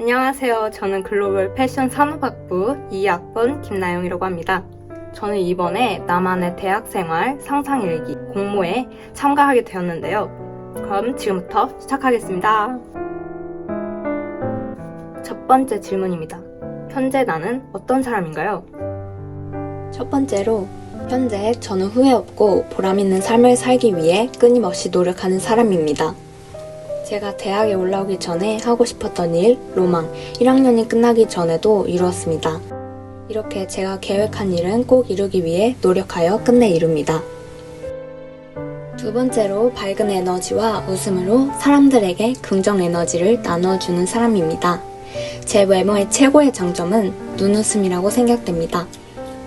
안녕하세요. 저는 글로벌 패션 산업학부 2학번 김나영이라고 합니다. 저는 이번에 나만의 대학생활 상상일기 공모에 참가하게 되었는데요. 그럼 지금부터 시작하겠습니다. 첫 번째 질문입니다. 현재 나는 어떤 사람인가요? 첫 번째로 현재 저는 후회 없고 보람 있는 삶을 살기 위해 끊임없이 노력하는 사람입니다. 제가 대학에 올라오기 전에 하고 싶었던 일, 로망, 1학년이 끝나기 전에도 이루었습니다. 이렇게 제가 계획한 일은 꼭 이루기 위해 노력하여 끝내 이룹니다. 두 번째로 밝은 에너지와 웃음으로 사람들에게 긍정 에너지를 나눠주는 사람입니다. 제 외모의 최고의 장점은 눈웃음이라고 생각됩니다.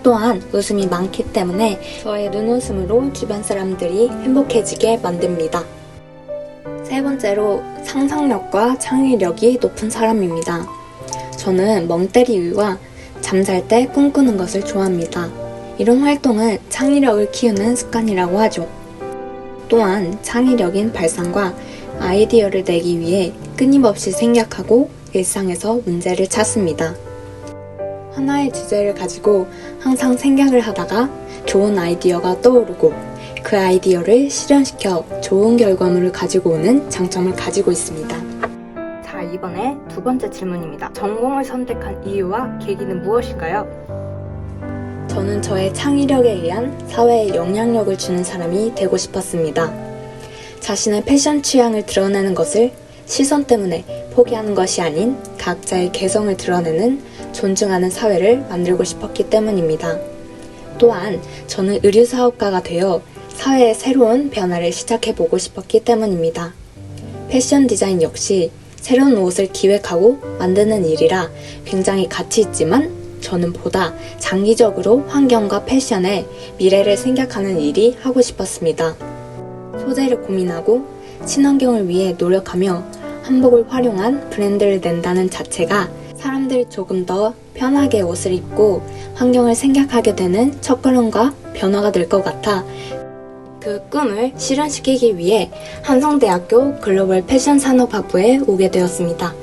또한 웃음이 많기 때문에 저의 눈웃음으로 주변 사람들이 행복해지게 만듭니다. 세 번째로 상상력과 창의력이 높은 사람입니다. 저는 멍때리기와 잠잘 때 꿈꾸는 것을 좋아합니다. 이런 활동은 창의력을 키우는 습관이라고 하죠. 또한 창의력인 발상과 아이디어를 내기 위해 끊임없이 생각하고 일상에서 문제를 찾습니다. 하나의 주제를 가지고 항상 생각을 하다가 좋은 아이디어가 떠오르고 그 아이디어를 실현시켜 좋은 결과물을 가지고 오는 장점을 가지고 있습니다. 자, 이번에 두 번째 질문입니다. 전공을 선택한 이유와 계기는 무엇일까요? 저는 저의 창의력에 의한 사회에 영향력을 주는 사람이 되고 싶었습니다. 자신의 패션 취향을 드러내는 것을 시선 때문에 포기하는 것이 아닌 각자의 개성을 드러내는 존중하는 사회를 만들고 싶었기 때문입니다. 또한 저는 의류 사업가가 되어 사회의 새로운 변화를 시작해보고 싶었기 때문입니다. 패션 디자인 역시 새로운 옷을 기획하고 만드는 일이라 굉장히 가치 있지만 저는 보다 장기적으로 환경과 패션의 미래를 생각하는 일이 하고 싶었습니다. 소재를 고민하고 친환경을 위해 노력하며 한복을 활용한 브랜드를 낸다는 자체가 사람들이 조금 더 편하게 옷을 입고 환경을 생각하게 되는 첫걸음과 변화가 될 것 같아 그 꿈을 실현시키기 위해 한성대학교 글로벌 패션 산업학부에 오게 되었습니다.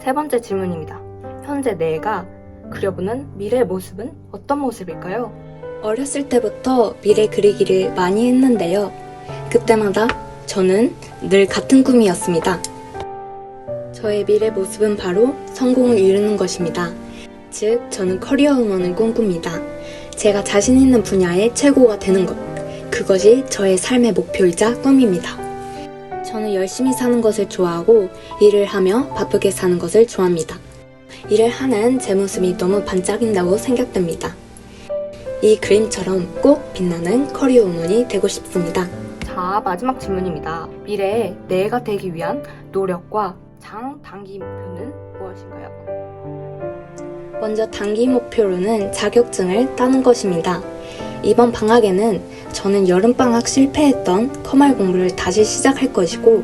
세 번째 질문입니다. 현재 내가 그려보는 미래 모습은 어떤 모습일까요? 어렸을 때부터 미래 그리기를 많이 했는데요. 그때마다 저는 늘 같은 꿈이었습니다. 저의 미래 모습은 바로 성공을 이루는 것입니다. 즉, 저는 커리어 우먼을 꿈꿉니다. 제가 자신 있는 분야의 최고가 되는 것. 그것이 저의 삶의 목표이자 꿈입니다. 저는 열심히 사는 것을 좋아하고 일을 하며 바쁘게 사는 것을 좋아합니다. 일을 하는 제 모습이 너무 반짝인다고 생각됩니다. 이 그림처럼 꼭 빛나는 커리어 우먼이 되고 싶습니다. 자, 마지막 질문입니다. 미래에 내가 되기 위한 노력과 장, 단기 목표는 무엇인가요? 먼저 단기 목표로는 자격증을 따는 것입니다. 이번 방학에는 저는 여름방학 실패했던 커말 공부를 다시 시작할 것이고,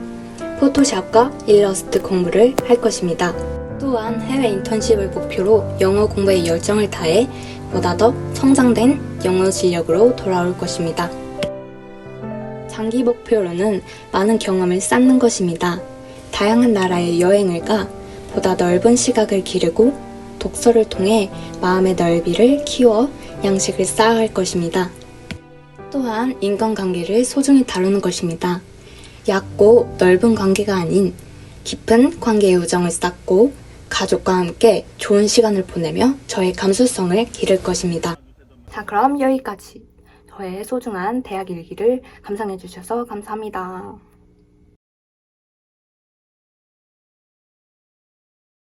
포토샵과 일러스트 공부를 할 것입니다. 또한 해외 인턴십을 목표로 영어 공부에 열정을 다해 보다 더 성장된 영어 실력으로 돌아올 것입니다. 장기 목표로는 많은 경험을 쌓는 것입니다. 다양한 나라의 여행을 가 보다 넓은 시각을 기르고 독서를 통해 마음의 넓이를 키워 양식을 쌓아갈 것입니다. 또한 인간관계를 소중히 다루는 것입니다. 얕고 넓은 관계가 아닌 깊은 관계의 우정을 쌓고 가족과 함께 좋은 시간을 보내며 저의 감수성을 기를 것입니다. 자, 그럼 여기까지. 저의 소중한 대학 일기를 감상해 주셔서 감사합니다.